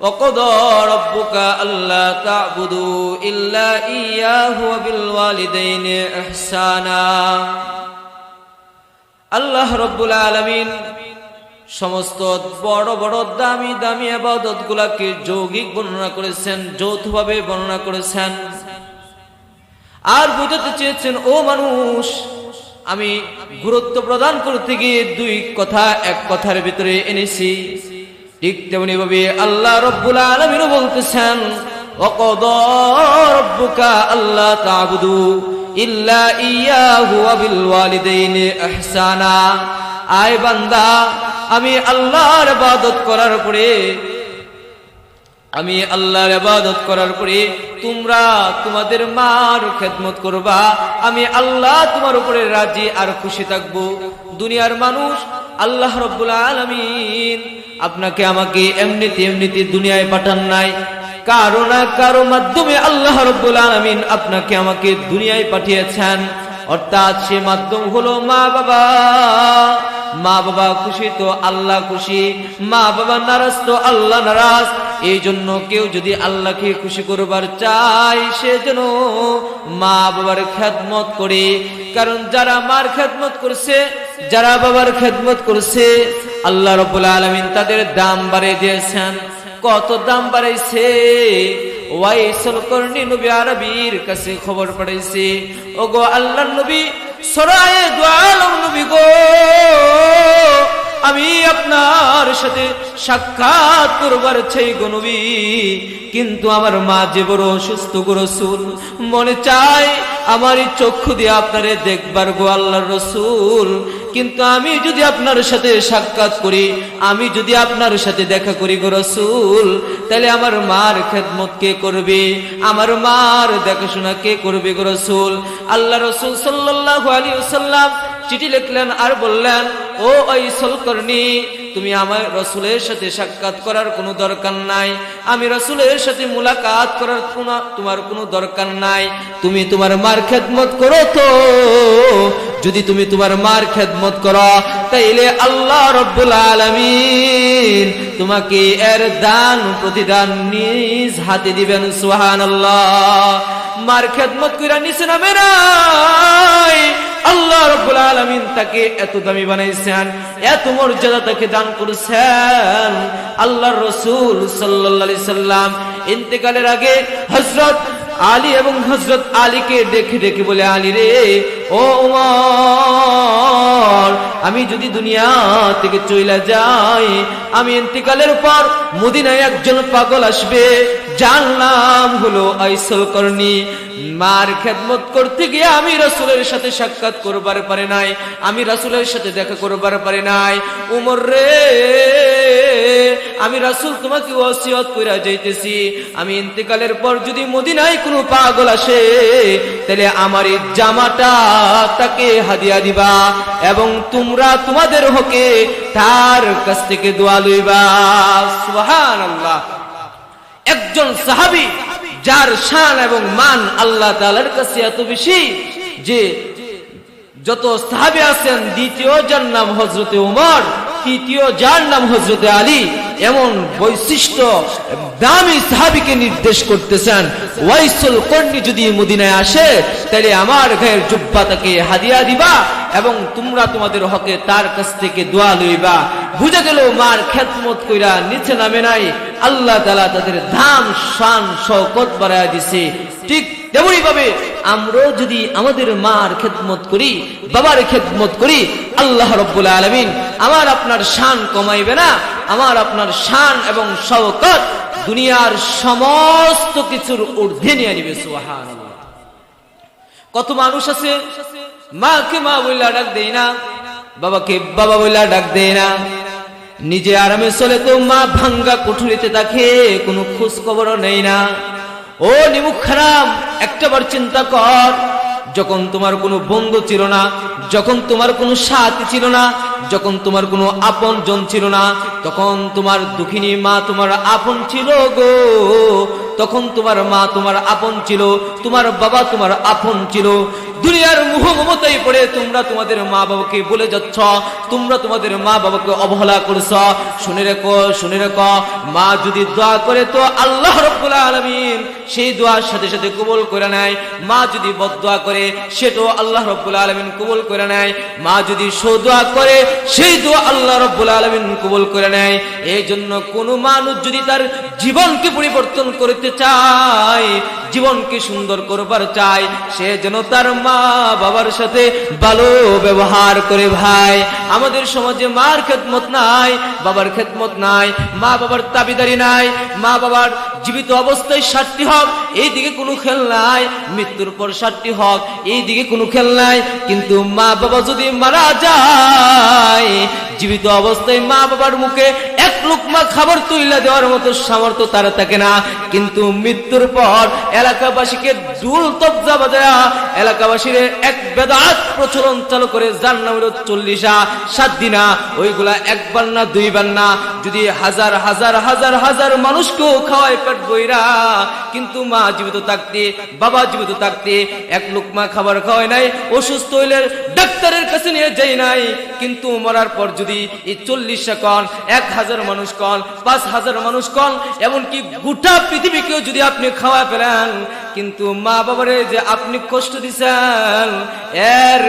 وقضى ربك ألا تعبدوا إلا إياه وبالوالدين إحسانا আল্লাহ রব্বুল আলমিন সমস্ত বড় বড় দামি দামি আবাদত গুলাকে যৌগিক বর্ণনা করেছেন যৌথভাবে বর্ণনা করেছেন আর বুঝাতে চেয়েছেন ও মানুষ আমি গুরুত্ব প্রদান করতে গিয়ে দুই কথা এক কথার ভিতরে এনেছি ঠিক তেমনি ভাবে আল্লাহ রব্বুল আলমিন বলতেছেন আল্লাহ ইল্লা ইয়াহু আয় বান্দা, আমি আল্লাহর ইবাদত করার পরে আমি আল্লাহর ইবাদত করার পরে তোমরা তোমাদের মার খেদমত করবা, আমি আল্লাহ তোমার উপরে রাজি আর খুশি থাকব। দুনিয়ার মানুষ, আল্লাহ রব্বুল আলামিন আপনাকে আমাকে এমনিতে এমনিতে দুনিয়ায় পাঠান নাই। কারও না কারও মাধ্যমে আল্লাহ রব্বুল আলামিন আপনাকে আমাকে দুনিয়ায় পাঠিয়েছেন। অর্থাৎ সে মাধ্যম হলো মা বাবা। মা বাবা খুশি তো আল্লাহ খুশি, মা বাবা নারাজ তো আল্লাহ নারাজ। এই জন্য কেউ যদি আল্লাহকে খুশি করবার চায়, সে যেন মা বাবার খেদমত করে। কারণ যারা মার খেদমত করছে, যারা বাবার খেদমত করছে, আল্লাহ রবুল্লা আলমিন তাদের দাম বাড়িয়ে দিয়েছেন। কত দাম বাড়াইছে? ওয়াইসল করনি নবী আরবির কাছে খবর পাঠাইছে ও গো আল্লাহ নবী, সরায়ে দোয়ালম নবী গো। আমি আপনার সাথে সাক্ষাৎ করবার চাই গো নবী। কিন্তু আমার মা যে বড় অসুস্থ গো রসুল, মনে চায় আমার চক্ষু দিয়ে আপনারে দেখবার গো আল্লাহর রসুল। কিন্তু আমি যদি আপনার সাথে সাক্ষাৎ করি, আমি যদি আপনার সাথে দেখা করি গো রসুল, তাহলে আমার মার খেদমত কে করবে? আমার মার দেখাশোনা কে করবে গো রসুল? আল্লাহ রসুল সাল্লাহ আলী সাল্লাম চিঠি লিখলেন আর বললেন, ও ওই সলকর্ণী তুমি আমার রসুলের সাথে সাক্ষাৎ করার কোনো দরকার নাই। আমি রসুলের সাথে মুলাকাত করার তোমার কোনো দরকার নাই। তুমি তোমার মার খেদমত করো তো। যদি তুমি তোমার মার খেদমত করো, তাইলে আল্লাহ রব্বুল আলমিন তোমাকে এর দান প্রতিদান নিজ হাতে দিবেন সুহান মার খেদমত কইরা নিচে নামে আল্লাহ রব্বুল আলামিন তাকে এত দামি বানাইছেন, এত মর্যাদা তাকে দান করেছেন। আল্লাহর রাসূল সাল্লাল্লাহু আলাইহি সাল্লাম ইন্তেকালের আগে হযরত আলী এবং হযরত আলীকে ডেকে ডেকে বলে, আলী রে, ও উমর, আমি যদি দুনিয়া থেকে চইলা যাই আমি ইন্তিকালের পর মদিনায় একজন পাগল আসবে। যার নাম হলো আইসল করনি। মার খেদমত করতে গিয়ে আমি রসুলের সাথে সাক্ষাৎ করবার পারে নাই। আমি রসুলের সাথে দেখা করবার পারে নাই। উমর রে, আমি রাসুল তোমাকে ওসিয়ত কইরা যাইতেছি। আমি ইন্তেকালের পর যদি মদিনায় কোনো পাগল আসে, তাহলে আমার এই জামাটা তাকে হাদিয়া দিবা। এবং তোমরা তোমাদের হকে তার কাছ থেকে দোয়া লইবা। সুবহানাল্লাহ। একজন সাহাবি, যার শান এবং মান আল্লাহ তালার কাছে এত বেশি যে যত সাহাবি আছেন, দ্বিতীয় যার নাম হজরতে উমর, তৃতীয় যার নাম হজরতে আলী, এমন বৈশিষ্ট্য দামি সাহাবিকে নির্দেশ করতেছেন। ওয়াইসুল কর্ণি যদি মদিনায় আসে, তাহলে আমার গায়ের জুব্বা তাকে হাদিয়া দিবা। এবং তোমরা তোমাদের হকে তার কাছ থেকে দোয়া লইবা। বুঝে গেল মার খেদমত কইরা নিচে নামে নাই। আল্লাহ তালা তাদের ধাম শান শৌকত বাড়ায় দিছে। ঠিক তেমনি ভাবে আমরাও যদি আমাদের মার খেদমত করি, বাবার খেদমত করি, আল্লাহ রব্বুল আলমিন আমার আপনার শান কমাইবে না। আমার আপনার শান এবং শওকত দুনিয়ার সমস্ত কিছুর ঊর্ধ্বে নিয়ে নিবে সুহান কত মানুষ আছে? মাকে মা বইলা ডাক দেয় না, বাবাকে বাবা বইলা ডাক দেয় না। নিজে আরামে চলে তো মা ভাঙ্গা কুঠুরিতে থাকে কোনো খোঁজ খবরও নেই না। ও নিমুখ খারাপ একটাবার চিন্তা কর, যখন তোমার কোনো বন্ধু ছিল না, যখন তোমার কোনো সাথী ছিল না, যখন তোমার কোনো আপন জন ছিল না, তখন তোমার দুঃখিনী মা তোমার আপন ছিল গো। তখন তোমার মা তোমার আপন ছিল, তোমার বাবা তোমার আপন ছিল। দুনিয়ার মুহ মমতাই পড়ে তোমরা তোমাদের মা বাবাকে বলে যাচ্ছ, তোমরা তোমাদের মা বাবাকে অবহেলা করছ। শুনে রেখো শুনে রেখো, মা যদি দোয়া করে তো আল্লাহ রব্বুল আলামিন সেই দোয়ার সাথে সাথে কবুল করে নেয়। মা যদি বদদোয়া করে, সেটাও আল্লাহ রব্বুল আলামিন কবুল করে নেয়। মা যদি সদোয়া করে, সেই দোয়া আল্লাহ রব্বুল আলামিন কবুল করে নেয়। এই জন্য কোনো মানুষ যদি তার জীবনকে পরিবর্তন করতে চায়, জীবনকে সুন্দর করবার চায়, সে যেন তার মা বাবার সাথে ভালো ব্যবহার করে ভাই। আমাদের সমাজে মার খেদমত নাই, বাবার খেদমত নাই, মা বাবার দাবিদারি নাই, মা বাবার জীবিত অবস্থায় ষাটটি হক এই দিকে কোনো খেল নাই, মৃত্যুর পর ষাটটি হক এই দিকে কোনো খেল নাই, কিন্তু মা বাবা যদি মারা যায়, জীবিত অবস্থায় মা বাবার মুখে এক লুকমা খাবার তুইলা দেওয়ার মতো সামর্থ্য তারা থাকে না, কিন্তু মৃত্যুর পর এলাকাবাসীকে দুল তবজা বাজায়া এলাকাবাসীর এক বেদাত প্রচলন চালু করে, যার নাম হলো চল্লিশা সাত দিনা ওইগুলা একবার না দুইবার না যদি হাজার হাজার হাজার হাজার মানুষকেও খাওয়ায় পেট বইরা, কিন্তু মা জীবিত থাকতে, বাবা জীবিত থাকতে এক লুকমা খাবার খাওয়ায় নাই, অসুস্থ হইলে ডাক্তারের কাছে নিয়ে যাই নাই। কিন্তু মরার পর যদি এই চল্লিশটা কন, এক হাজার মানুষ কন, পাঁচ হাজার মানুষ কন, এমনকি গোটা পৃথিবীকেও যদি আপনি খাওয়া ফেলেন, কিন্তু মা বাবারে যে আপনি কষ্ট দিছেন, এর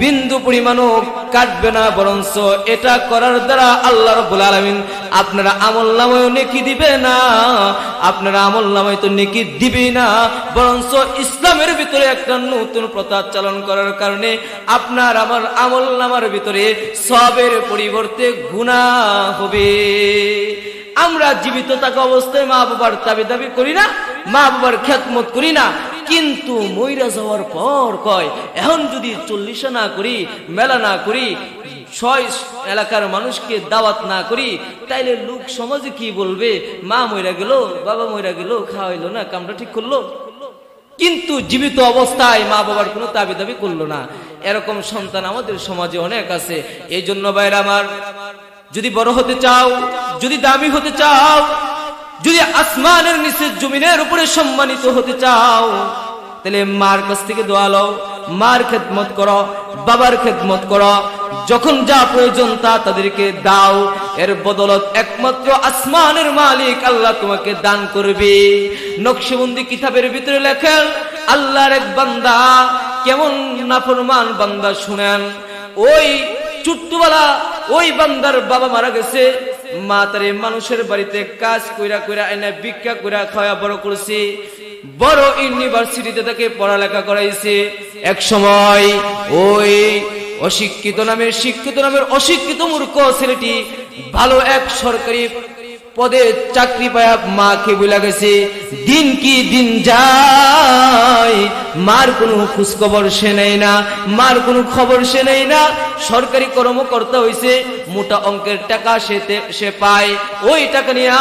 বিন্দু পরিমাণও কাটবে না, বরঞ্চ এটা করার দ্বারা আল্লাহ রব্বুল আলামিন আপনারা আমল নামায় নেকি দিবে না, আপনারা আমল নামায় তো নেকি দিবে না, বরঞ্চ ইসলামের ভিতরে একটা নতুন প্রথা চালন করার কারণে আপনার আমার আমল নামার ভিতরে সবের পরিবর্তে গুণা হবে। আমরা জীবিত থাকা অবস্থায় মা বাবার দাবি দাবি করি না, মা বাবার খ্যাতমত করি না। কিন্তু মইরা যাওয়ার পর কয়, এখন যদি চল্লিশা না করি, মেলা না করি, ছয় এলাকার মানুষকে দাওয়াত না করি, তাইলে লোক সমাজে কি বলবে? মা মইরা গেল, বাবা মইরা গেল, খাওয়াইলো না, কামটা ঠিক করল? কিন্তু জীবিত অবস্থায় মা বাবার কোনো দাবি দাবি করল না। এরকম সন্তান আমাদের সমাজে অনেক আছে। এই জন্য বাইরে আমার যদি বড় হতে চাও, যদি দামি হতে চাও, যদি আসমানের নিচে জমিনের উপরে সম্মানিত হতে চাও, তাহলে মার কাছ থেকে দোয়া লও, মার খেদমত করো, বাবার খেদমত করো, যখন যা প্রয়োজন তা তাদেরকে দাও, এর বদলত একমাত্র আসমানের মালিক আল্লাহ তোমাকে দান করবে। নকশবন্দি কিতাবের ভিতরে লেখেন আল্লাহর এক বান্দা, কেমন নাফরমান বান্দা শুনেন, ওই চুট্টুবালা ওই বান্দার বাবা মারা গেছে। মা তার মানুষের বাড়িতে কাজ কইরা কইরা এনে ভিক্ষা কইরা খাওয়া বড় করছে। বড় ইউনিভার্সিটিতে তাকে পড়ালেখা করাইছে। এক সময় ওই অশিক্ষিত নামের শিক্ষিত নামের অশিক্ষিত মূর্খ ছেলেটি ভালো এক সরকারি পদে চাকরি পায়া মাকে বলে গেছে, দিন কি দিন যায়, মার কোনো খোঁজ খবর সে নেয় না, মার কোনো খবর সে নেয় না, সরকারি কর্মকর্তা হইছে, মোটা অঙ্কের টাকা সে পায়, ওই টাকা নিয়ে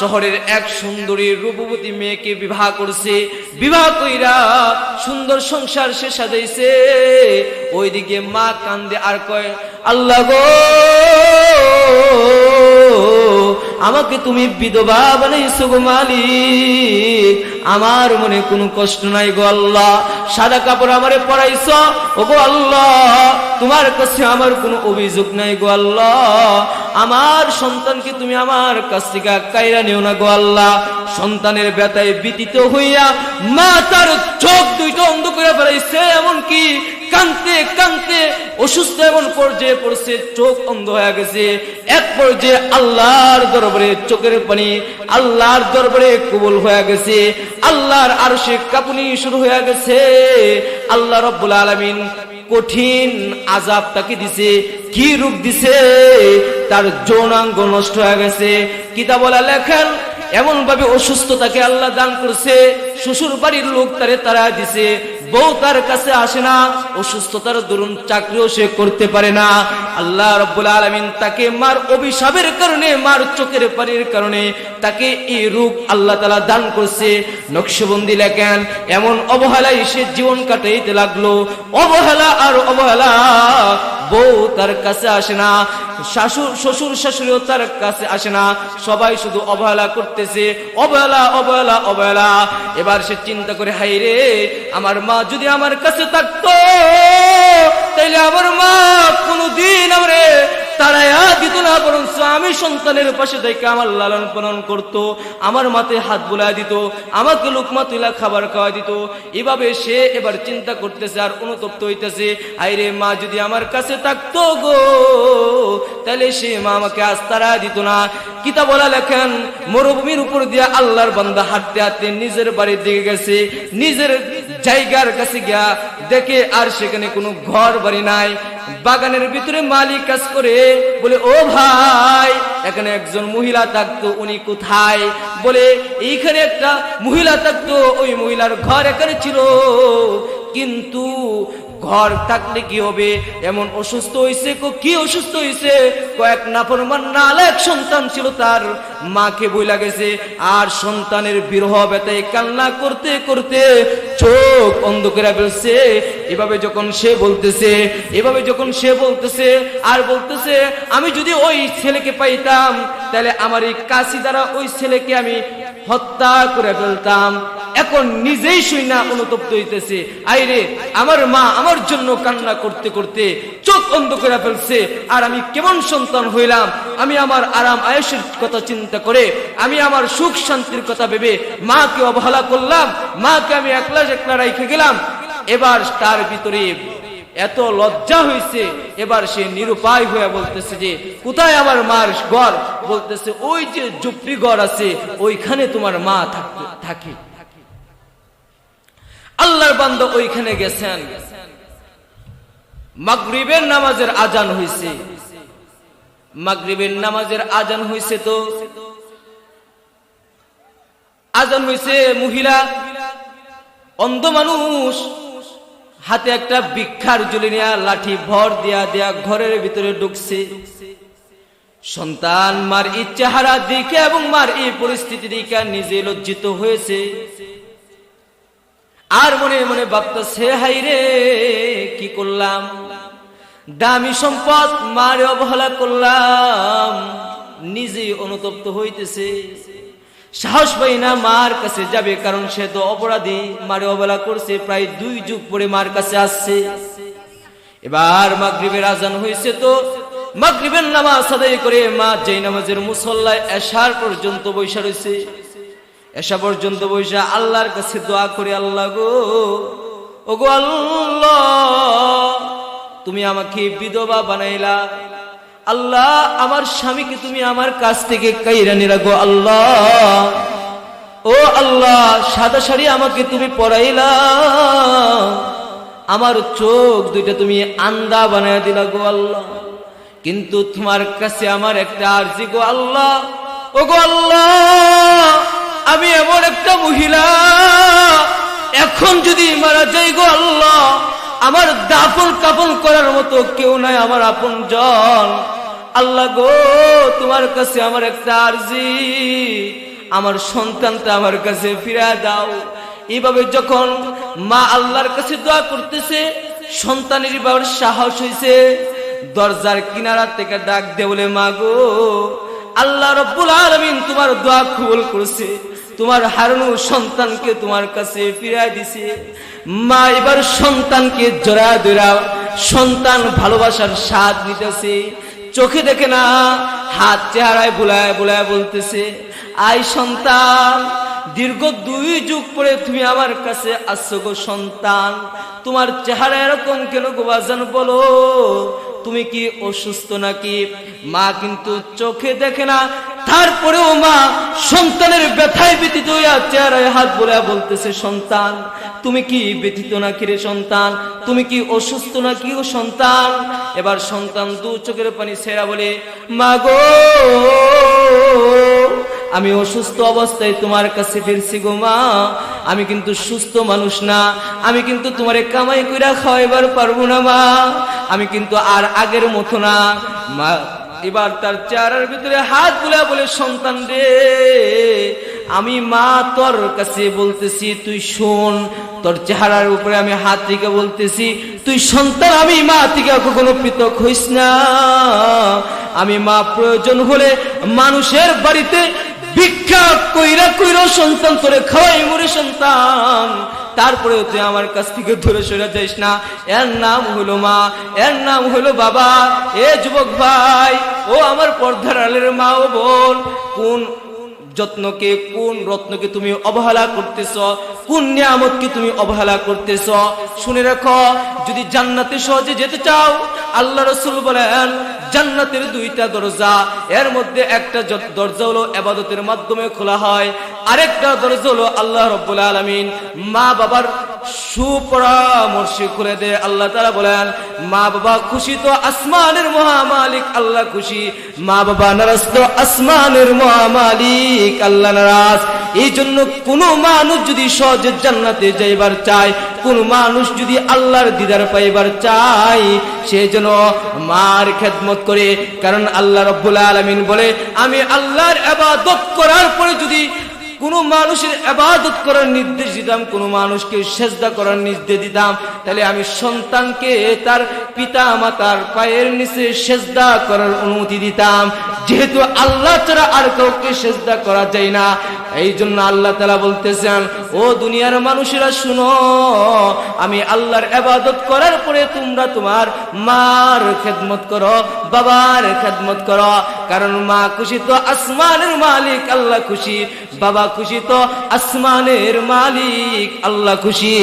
শহরের এক সুন্দরী রূপবতী মেয়েকে বিবাহ করছে, বিবাহ কইরা সুন্দর সংসার সে সাজাইছে, ওইদিকে মা কান্দে আর কয়, আল্লাহ গো আমাকে তুমি বিধবা বানাইছো গো মালিক। আমার মনে কোনো কষ্ট নাই গো আল্লাহ। সাদা কাপড় আমারে পরাইছ, ও গো আল্লাহ। তোমার কাছে আমার কোনো অভিযোগ নাই গো আল্লাহ। আমার সন্তানকে তুমি আমার কাছ থেকে কাইরা নিও না গো আল্লাহ। সন্তানের ব্যথায় ব্যতীত হইয়া মা তার চোখ দুইটা অন্ধ করে ফেলাইছে, এমনকি কানতে কানতে অসুস্থ এমন পর্যায়ে পড়ছে চোখ অন্ধ হয়ে গেছে। এক পর্যায়ে আল্লাহর দরবারে চোখের পানি, আল্লাহর দরবারে কবুল হয়ে গেছে। আল্লাহর আরশে কাপুনি শুরু হয়ে গেছে। আল্লাহ রব্বুল আলামিন কঠিন আজাব তাকে দিছে। কি রূপ দিছে? তার যৌনাঙ্গ নষ্ট হয়ে গেছে। কিতাবলা লেখেন এমন ভাবে অসুস্থতাকে আল্লাহ দান করছে। শ্বশুর বাড়ির লোক তারে তারা দিছে। বউ তার কাছে আসে না, অসুস্থতার দরুন চাকরিও সে করতে পারে না। আল্লাহ রব্বুল আলমিন তাকে মার অভিশাপের কারণে, মার চোখের পানির কারণে তাকে এই রূপ আল্লাহ তালা দান করছে। নকশবন্দি লেখেন, এমন অবহেলায় সে জীবন কাটাইতে লাগল। অবহেলা আর অবহেলা, বউ তার কাছে আসে না শাশুর শ্বশুর শাশুড়িও তার কাছে আসে না। সবাই শুধু অবহেলা করতেছে, অবহেলা অবহেলা অবহেলা। এবার সে চিন্তা করে হাই রে আমার মা যদি আমার কাছে থাকতো, তাইলে আমার মা কোনদিন আমরে তারাইয়া দিত না বরং আমি সন্তানের পাশে থেকে আমার লালন পালন করত, আমার মাথায় হাত বুলাই দিত, আমাকে লোকমা তুলা খাবার খাওয়া দিত। এভাবে সে এবার চিন্তা করতেছে আর অনুতপ্ত হইতেছে। আইরে মা যদি আমার কাছে থাকতো গো তাহলে সে আমাকে আজ তারা দিত না। কিতা বলা লেখেন, মরুভূমির উপর দিয়ে আল্লাহর বান্দা হাঁটতে হাঁটতে নিজের বাড়ির দিকে গেছে, নিজের জায়গার কাছে গিয়া দেখে আর সেখানে কোনো ঘর বাড়ি নাই। বাগানের ভিতরে মালিক কাজ করে, বলে, ও ভাই, এখানে একজন মহিলা থাকতো, উনি কোথায়? বলে, এইখানে একটা মহিলা থাকতো, ওই মহিলার ঘর এখানে ছিল। কিন্তু ঘর থাকলে কি হবে? এমন অসুস্থ হয়েছে কো অসুস্থ হয়েছে কয়েক নাফরমান নালাক সন্তান ছিল তার। মাকে বইলা গেছে, আর সন্তানের বিরহ ব্যথায় কান্না করতে করতে চোখ অন্ধ করে ফেলছে। এভাবে যখন সে বলতেছে, এভাবে যখন সে বলতেছে, আর বলতেছে, আমি যদি ওই ছেলেকে পাইতাম, তাহলে আমার এই কাশি দ্বারা ওই ছেলেকে আমি হত্যা করে ফেলতাম। এখন নিজেই শুই না, অনুতপ্ত হইতেছে। আইরে, আমার মা আমার জন্য কান্না করতে করতে চোখ অন্ধ করে ফেলছে, আর আমি কেমন সন্তান হইলাম? আমি আমার আরাম আয়সের কথা চিন্তা করে, আমি আমার সুখ শান্তির কথা ভেবে মাকে অবহেলা করলাম, মাকে আমি একলা একলা রেখে গেলাম। এবার তার ভিতরে এত লজ্জা হয়েছে এবার সে নিরুপায় হয়ে বলতেছে যে, কোথায় আমার মার ঘর? বলতেছে, ওই যে জুপড়ি ঘর আছে, ওইখানে তোমার মা থাকে। আল্লাহর বান্দ ওইখানে গেছেন। মাগরিবের নামাজের আজান হইছে। মাগরিবের নামাজের আজান হইছে তো। আজান হইছে মহিলা, অন্ধ মানুষ, হাতে একটা ভিক্ষার জুলি নেয়া লাঠি ভর দিয়া দেয়া ঘরের ভিতরে ঢুকছে। সন্তান মার ইচ্ছাহারা দিকে এবং মার এই পরিস্থিতি দিকে নিজে লজ্জিত হয়েছে। আর মনে মনে ভাবতেছে হাই রে কি করলাম? দামি সম্পদ, মারে অবহেলা করলাম। নিজে অনুতপ্ত হইতেছে। সাহস পাই না মার কাছে যাবে, কারণ সে তো অপরাধী। মারে অবহেলা করছে, প্রায় দুই যুগ পরে মার কাছে আসছে। এবার মাগরিবের আজান হয়েছে তো, মাগরিবের নামাজ আদায় করে মা যেই নামাজের মুসল্লায় এশার পর্যন্ত বৈশা রয়েছে এসা পর্যন্ত বৈশা আল্লাহর কাছে দোয়া করে, আল্লাহ গো। ও গো আল্লাহ, তুমি আমাকে বিধবা বানাইলা। আল্লাহ, আমার স্বামীকে তুমি আমার কাছ থেকে কাইরা নিরা গো আল্লাহ। ও আল্লাহ, সাদা শাড়ি আমাকে তুমি পরাইলা। আমার চোখ দুইটা তুমি আন্দা বানায় দিলা গো আল্লাহ। কিন্তু তোমার কাছে আমার একটা আর্জি গো আল্লাহ। ও গো আল্লাহ আমি এমন একটা মহিলা, এখন যদি মারা যাই গো আল্লাহ, আমার দাফন কাপন করার মতো কেউ নাই আমার আপন জন। আল্লাহ গো, তোমার কাছে আমার একটা আরজি, আমার সন্তানটা আমার কাছে ফিরা দাও। এইভাবে যখন মা আল্লাহর কাছে দোয়া করতেছে, সন্তানের বাবার সাহস হয়েছে দরজার কিনারা থেকে ডাক দে বলে, মা গো, আল্লাহ রব্বুল আলমিন তোমার দোয়া কবুল করেছে। তোমার হারানো সন্তানকে তোমার কাছে ফিরাই দিছে। মা এবার সন্তানকে জোড়া দোড়া সন্তান ভালোবাসার স্বাদ নিতেছে। চোখে দেখে না, হাত চেহারায় বুলায় বুলায় বলতেছে, আই সন্তান, দীর্ঘ দুই যুগ পরে তুমি আমার কাছে আসছো গো সন্তান। তোমার চেহারা এরকম কেন গোবাজান বলো? তুমি কি অসুস্থ নাকি? মা কিন্তু চোখে দেখে না তারপরেও মা সন্তানের ব্যথায় ব্যতীত হইয়া চেহারায় হাত বলে বলতেছে, সন্তান, তুমি কি ব্যথিত নাকি রে সন্তান? তুমি কি অসুস্থ নাকি ও সন্তান? এবার সন্তান দু চোখের পানি সেরা বলে মা গো আমি অসুস্থ অবস্থায় তোমার কাছে ফিরছি গো মা। আমি কিন্তু সুস্থ মানুষ না। আমি কিন্তু তোমারে কামাই কইরা খাওয়াইবার পারব না মা। আমি কিন্তু আর আগের মতো না। মা এবার তার চেহারার ভিতরে হাত বুলা বলে, সন্তান রে, আমি মা তোর কাছে বলতেছি, তুই শোন, তোর চেহারার উপরে আমি হাত থেকে বলতেছি, তুই সন্তান, আমি মা থেকে কখনো পৃথক হইস না। আমি মা প্রয়োজন হলে মানুষের বাড়িতে ভিক্ষা কইরা কইরা সন্তান তোরে খাওয়াই মরে সন্তান। তারপরে তুই আমার কাছ থেকে ধরে সরে যাইস না। এর নাম হলো মা, এর নাম হলো বাবা। এ যুবক ভাই, ও আমার পর্দার আলের মা ও বোন। কোন যত্নকে, কোন রত্নকে তুমি অবহেলা করতেছ, কোন নিয়ামতকে তুমি অবহেলা করতেছ, শুনে রাখো, যদি জান্নাতে সহজে যেতে চাও, আল্লাহ রসুল বলেন, জান্নাতের দুইটা দরজা, এর মধ্যে একটা দরজা হলো এবাদতের মাধ্যমে খোলা হয়, আরেকটা দরজা হলো আল্লাহ রব্বুল আলমিন মা বাবার সুপরামর্শ করে দে। আল্লাহ তারা বলেন, মা বাবা খুশি তো আসমানের মহামালিক, আল্লাহ খুশি। মা বাবা নারাজ তো আসমানের মহামালিক, আল্লাহ নারাজ। এই জন্য কোনো মানুষ যদি সহজে জান্নাতে যাইবার চায়, কোন মানুষ যদি আল্লাহর দিদার পাইবার চায়, সে যেন মার খেদমত করে। কারণ আল্লাহ রব্বুল আলমিন বলে, আমি আল্লাহর আবাদত করার পরে যদি কোন মানুষের আবাদত করার নির্দেশ দিতাম, কোন মানুষকে সেজদা করার নির্দেশ দিতাম। তাহলে আমি সন্তানকে তার পিতা মাতার পায়ের নিচে সেজদা করার অনুমতি দিতাম। যেহেতু আল্লাহ ছাড়া আর কাউকে সেজদা করা যায় না এই জন্য আল্লাহ তালা বলতেছেন ও দুনিয়ার মানুষেরা, শুনো, আমি আল্লাহর আবাদত করার পরে তোমরা তোমার মার খেদমত করো, বাবার খেদমত করো। কারণ মা খুশি তো আসমানের মালিক, আল্লাহ খুশি। বাবা খুশি তো আসমানের মালিক, আল্লাহ খুশি।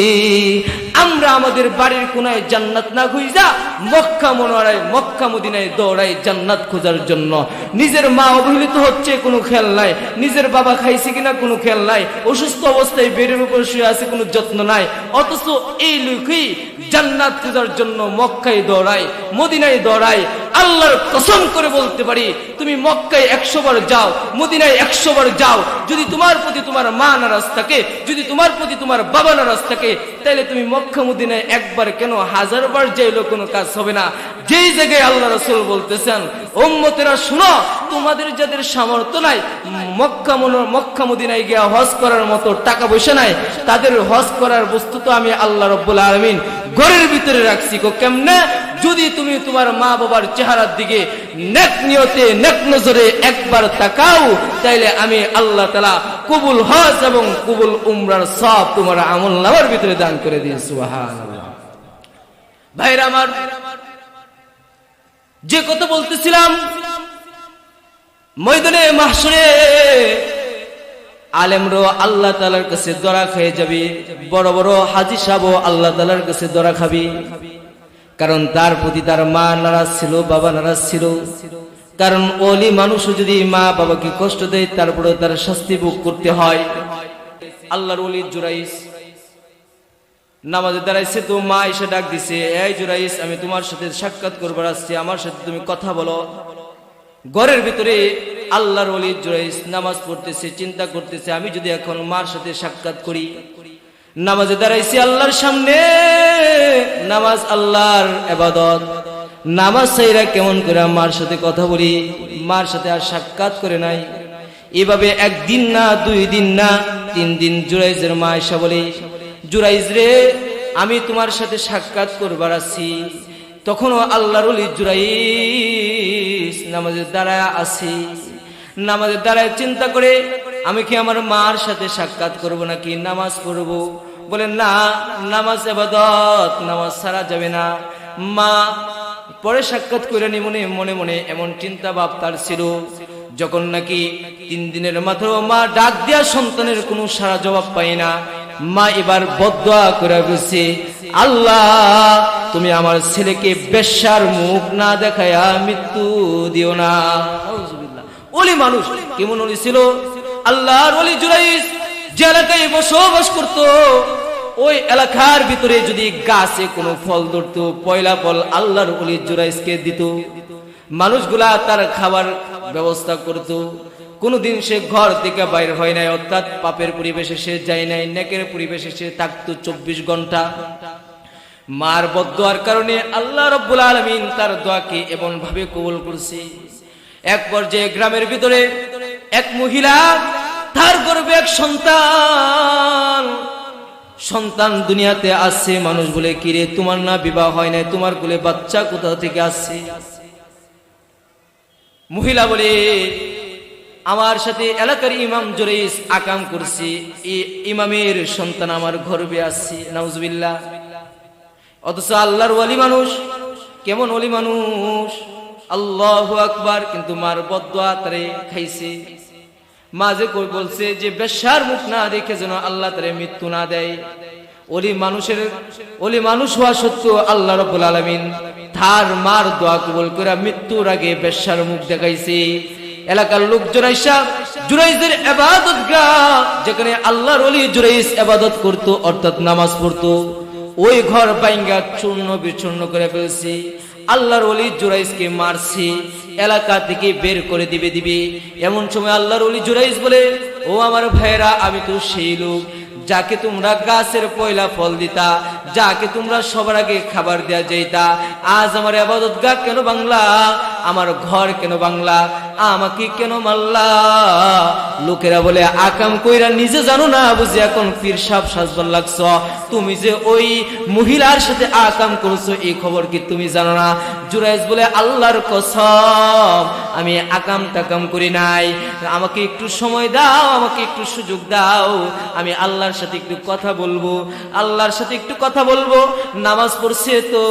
আমরা আমাদের বাড়ির কোনায় জান্নাত না খুঁজা, মক্কা মনোয়ারায়, মক্কা মদিনায় দৌড়াই জান্নাত খোঁজার জন্য। নিজের মা অবহেলিত হচ্ছে, কোনো খেয়াল নাই। নিজের বাবা খাইছে কিনা, কোনো খেয়াল নাই। অসুস্থ অবস্থায় বেডের উপর শুয়ে আছে, কোনো যত্ন নাই। অথচ এই লোকই জান্নাত খোঁজার জন্য মক্কায় দৌড়ায়, মদিনায় দৌড়ায়। আল্লাহর কসম করে বলতে পারি, তুমি মক্কায় একশো বার যাও, মদিনায় একশো বার যাও। যদি তোমার প্রতি তোমার মা নারাজ থাকে, যদি তোমার প্রতি তোমার বাবা নারাজ থাকে তাহলে তুমি মক্কা একবার কেন হাজার বার যাইলেও কোনো কাজ হবে না। যেই জায়গায় আল্লাহ রসুল বলতেছেন ওম্মতেরা শুনো, তোমাদের যাদের সামর্থ্য নাই, মক্কা মক্কামুদিনায় মক্কা মদিনায় গিয়া হজ করার মতো টাকা পয়সা নাই, তাদের হজ করার বস্তু তো আমি আল্লাহ রব্বুল আলমিন ঘরের ভিতরে রাখছি গো, কেমনে? যদি তুমি তোমার মা বাবার চেহারার দিকে নেক নিয়তে, নেক নজরে একবার তাকাও, তাইলে আমি আল্লাহ তালা কুবুল হজ এবং কবুল উমরার সব তোমার আমল নামার ভিতরে দান করে দিয়ে সুহান ভাইরা আমার, যে কথা বলতেছিলাম, ময়দানে মাহসুরে আলেমরো আল্লাহ তালার কাছে দরা খেয়ে যাবি, বড় বড় হাজি সাহ আল্লাহ তালার কাছে দরা খাবি। কারণ তার প্রতি তার মা নারাজ ছিল, বাবা নারাজ ছিল। কারণ অলি মানুষও যদি মা বাবাকে কষ্ট দেয় তারপরে তার শাস্তি ভোগ করতে হয়। আল্লাহর অলি জুরাইস নামাজে দাঁড়াইছে তো মা এসে ডাক দিছে, এই জুরাইস আমি তোমার সাথে সাক্ষাৎ করবার আসছি, আমার সাথে তুমি কথা বলো। ঘরের ভিতরে আল্লাহর অলি জুরাইস নামাজ পড়তেছে, চিন্তা করতেছে, আমি যদি এখন মার সাথে সাক্ষাৎ করি, নামাজে দাঁড়াইছি আল্লাহর সামনে, নামাজ আল্লাহর এবাদত। নামাজ সাইরা কেমন করে মার সাথে কথা বলি, মার সাথে আর সাক্ষাৎ করে নাই। এভাবে একদিন না, দুই দিন না, তিন দিন জুরাইজের মা এসা বলে জুরাইজ রে, আমি তোমার সাথে সাক্ষাৎ করবার আছি। তখনও আল্লাহর অলি জুরাইস নামাজের দ্বারায় আছি নামাজের দ্বারায় চিন্তা করে, আমি কি আমার মার সাথে সাক্ষাৎ করব নাকি নামাজ পড়ব? বলেন, না, নামাজ এবাদত নামাজ সারা যাবে না। মা পরে সাক্ষাৎ করে নি মনে মনে মনে এমন চিন্তা ভাব তার ছিল। যখন নাকি তিন দিনের মাত্র মা ডাক দেয়া সন্তানের কোনো সারা জবাব পাই না। মা এবার বদয়া করে বলছে, আল্লাহ, তুমি আমার ছেলেকে বেশ্যার মুখ না দেখায়া মৃত্যু দিও না। ওলি মানুষ, কেমন ওলি ছিল? আল্লাহর ওলি জুরাইস যে এলাকায় বসবাস করত, ওই এলাকার ভিতরে যদি গাছে কোনো ফল ধরতো, পয়লা ফল আল্লাহর ওলি জুরাইসকে দিত। মানুষগুলা তার খাবার ব্যবস্থা করত। কোনোদিন সে ঘর থেকে বাইর হয় নাই, অর্থাৎ পাপের পরিবেশে সে যায় নাই, নেকের পরিবেশে সে থাকতো চব্বিশ ঘণ্টা। মার বদোয়ার কারণে আল্লাহ রব্বুল আলমিন তার দোয়াকে এমন ভাবে কবল করছে। এক পর্যায়ে গ্রামের ভিতরে এক মহিলা, তার গর্বে এক সন্তান সন্তান দুনিয়াতে আসছে মানুষ বলে, কিরে, তোমার না বিবাহ হয় নাই, তোমার কোলে বাচ্চা কোথা থেকে আসছে? মহিলা বলে আমার সাথে এলাকার ইমাম জোরেস আকাম করছি ইমামের সন্তান আমার গর্বে আসছে, নাউজবিল্লাহ। অথচ আল্লাহর ওয়ালি মানুষ, কেমন ওলি মানুষ? আল্লাহ আকবার, কিন্তু মার বদয়া তারে খাইছে। মাঝে বলছে যে, বেশার মুখ না দেখে যেন আল্লাহ তারে মৃত্যু না দেয়। ওলি মানুষের, ওলি মানুষ হওয়া সত্ত্বেও আল্লাহ রব্বুল আলামিন তার মার দোয়া কবুল করে মৃত্যুর আগে বেশার মুখ দেখাইছে। এলাকার লোক জুরাইসা জুরাইসদের এবাদত যেখানে আল্লাহর ওলি জুরাইস এবাদত করত, অর্থাৎ নামাজ পড়তো। ওই ঘর বাইঙ্গা চূর্ণ বিচূর্ণ করে ফেলছি। আল্লাহর অলি জুরাইসকে মারছি, এলাকা থেকে বের করে দিবে দিবে। এমন সময় আল্লাহর অলি জুরাইস বলে, ও আমার ভাইরা আমি তো সেই লোক। যাকে তোমরা গাছের পয়লা ফল দিতা, যাকে তোমরা সবার আগে খাবার দেয়া যাইতা, আজ আমার আবাদত গা কেন বাংলা? আমার ঘর কেন বাংলা? আমাকে কেন মাল্লা লোকেরা বলে, আকাম কইরা নিজে জানো না বুঝি এখন পীর সাপ সাজবার লাগছ। তুমি যে ওই মহিলার সাথে আকাম করছ, এই খবর কি তুমি জানো না? জুরাইজ বলে, আল্লাহর কসম, আমি আকাম টাকাম করি নাই। আমাকে একটু সময় দাও, আমাকে একটু সুযোগ দাও। আমি আল্লাহর সাথে একটু কথা বলব, আল্লাহর সাথে একটু কথা বলব। নামাজ পড়ছে তো,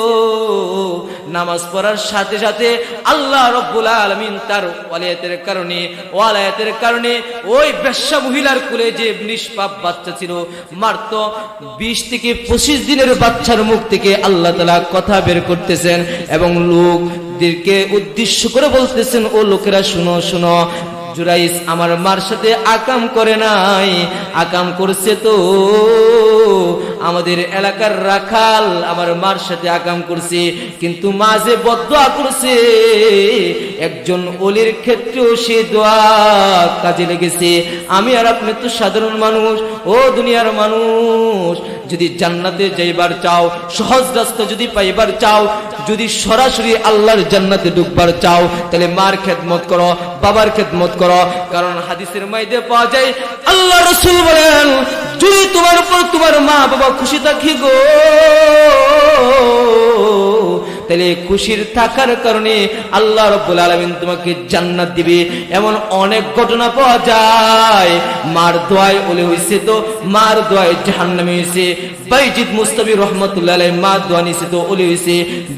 নামাজ পড়ার সাথে সাথে আল্লাহ রব্বুল আলমিন তার ওয়ালায়াতের কারণে ওয়ালায়াতের কারণে ওই বেশ্যা মহিলার কুলে যে নিষ্পাপ বাচ্চা ছিল মাত্র বিশ থেকে পঁচিশ দিনের বাচ্চার মুখ থেকে আল্লাহ তালা কথা বের করতেছেন এবং লোকদেরকে উদ্দেশ্য করে বলতেছেন, ও লোকেরা, শুনো শুনো। জুরাইস আমার মার সাথে আকাম করে নাই। আকাম করছে তো। আমাদের এলাকার রাখাল আমার মার সাথে আকাম করছে। কিন্তু মাঝে বদয়া করছে, একজন অলির ক্ষেত্রেও সে দোয়া কাজে লেগেছে। আমি আর আপনি তো সাধারণ মানুষ, ও দুনিয়ার মানুষ। যদি জান্নাতে যাইবার চাও, সহজ রাস্তা যদি পাইবার চাও, যদি সরাসরি আল্লাহর জান্নাতে ঢুকবার চাও, তাহলে মার খেদমত করো, বাবার খেদমত করো। কারণ হাদিসের মাইদে পাওয়া যায়, আল্লাহ রসুল বলেন, যদি তোমার উপর তোমার মা বাবা খুশি থাকি গো তাহলে খুশির থাকার কারণে আল্লাহ রব্বুল আলমিন তোমাকে জান্নাত দিবে। এমন অনেক ঘটনা পাওয়া যায়। মার দোয়ায় ওলে হয়েছে তো, মার দোয়ায় জাহান্নামে হয়েছে বাইজিদ মুস্তাবি রহমতুল্লাহ আলাই মা দোয়া নিছে তো, ওলে হয়েছে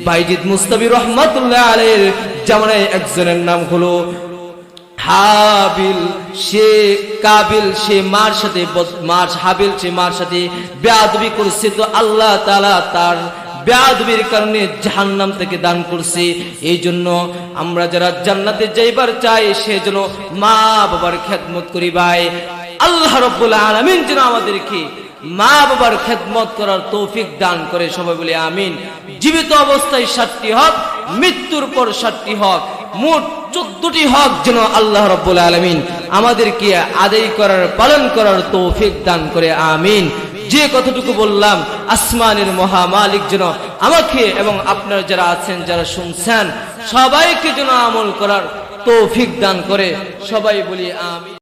বাইজিদ মুস্তাবি রহমতুল্লাহ আলের জামানায় একজনের নাম হলো হাবিল। সে কাবিল, সে মার সাথে মার হাবিল, সে মার সাথে বেয়াদবি করছে তো আল্লাহ তাআলা তার বেয়াদবির কারণে জাহান্নাম থেকে দান করছে। এই জন্য আমরা যারা জান্নাতে যাইবার চাই, সে যেন মা বাবার খেদমত করি ভাই। আল্লাহ রব্বুল আলামিন যেন আমাদেরকে মা বাবার খেদমত করার তৌফিক দান করে সবাই বলে আমিন। জীবিত অবস্থায় সাতটি হক, মৃত্যুর পর সাতটি হক, মোট চোদ্দটি হক যেন আল্লাহ রব্বুল আলমিন আমাদেরকে আদায় করার, পালন করার তৌফিক দান করে, আমিন। যে কতটুকু বললাম, আসমানের মহা মালিক যেন আমাকে এবং আপনার যারা আছেন, যারা শুনছেন, সবাইকে যেন আমল করার তৌফিক দান করে, সবাই বলি আমিন।